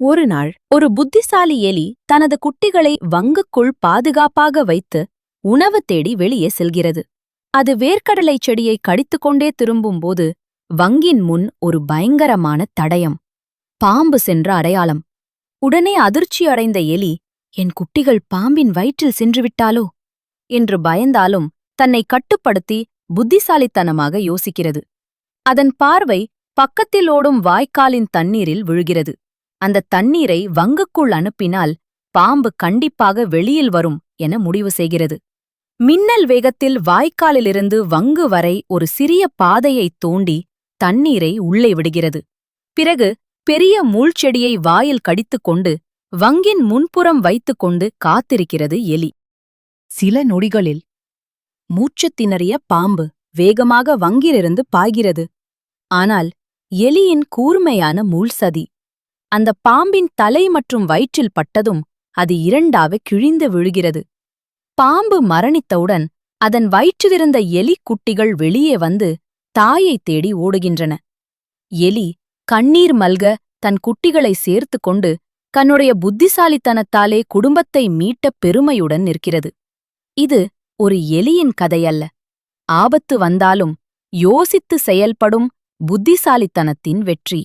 ஒரு நாள் ஒரு புத்திசாலி எலி தனது குட்டிகளை வங்குக்குள் பாதுகாப்பாக வைத்து உணவு தேடி வெளியே செல்கிறது. அது வேர்க்கடலைச் செடியை கடித்துக்கொண்டே திரும்பும்போது வங்கின் முன் ஒரு பயங்கரமான தடயம். பாம்பு சென்ற அடையாளம். உடனே அதிர்ச்சியடைந்த எலி என் குட்டிகள் பாம்பின் வயிற்றில் சென்றுவிட்டாலோ என்று பயந்தாலும் தன்னை கட்டுப்படுத்தி புத்திசாலித்தனமாக யோசிக்கிறது. அதன் பார்வை பக்கத்தில் ஓடும் வாய்க்காலின் தண்ணீரில் விழுகிறது. அந்த தண்ணீரை வங்குக்குள் அனுப்பினால் பாம்பு கண்டிப்பாக வெளியில் வரும் என முடிவு செய்கிறது. மின்னல் வேகத்தில் வாய்க்காலிலிருந்து வங்கு வரை ஒரு சிறிய பாதையைத் தோண்டி தண்ணீரை உள்ளே விடுகிறது. பிறகு பெரிய மூழ்செடியை வாயில் கடித்துக்கொண்டு வங்கின் முன்புறம் வைத்துக்கொண்டு காத்திருக்கிறது எலி. சில நொடிகளில் மூச்சுத் திணறிய பாம்பு வேகமாக வங்கிலிருந்து பாய்கிறது. ஆனால் எலியின் கூர்மையான மூழ்சதி அந்த பாம்பின் தலை மற்றும் வயிற்றில் பட்டதும் அது இரண்டாக கிழிந்து விழுகிறது. பாம்பு மரணித்தவுடன் அதன் வயிற்றிலிருந்த எலி குட்டிகள் வெளியே வந்து தாயைத் தேடி ஓடுகின்றன. எலி கண்ணீர் மல்க தன் குட்டிகளை சேர்த்து கொண்டு தன்னுடைய புத்திசாலித்தனத்தாலே குடும்பத்தை மீட்ட பெருமையுடன் நிற்கிறது. இது ஒரு எலியின் கதையல்ல. ஆபத்து வந்தாலும் யோசித்து செயல்படும் புத்திசாலித்தனத்தின் வெற்றி.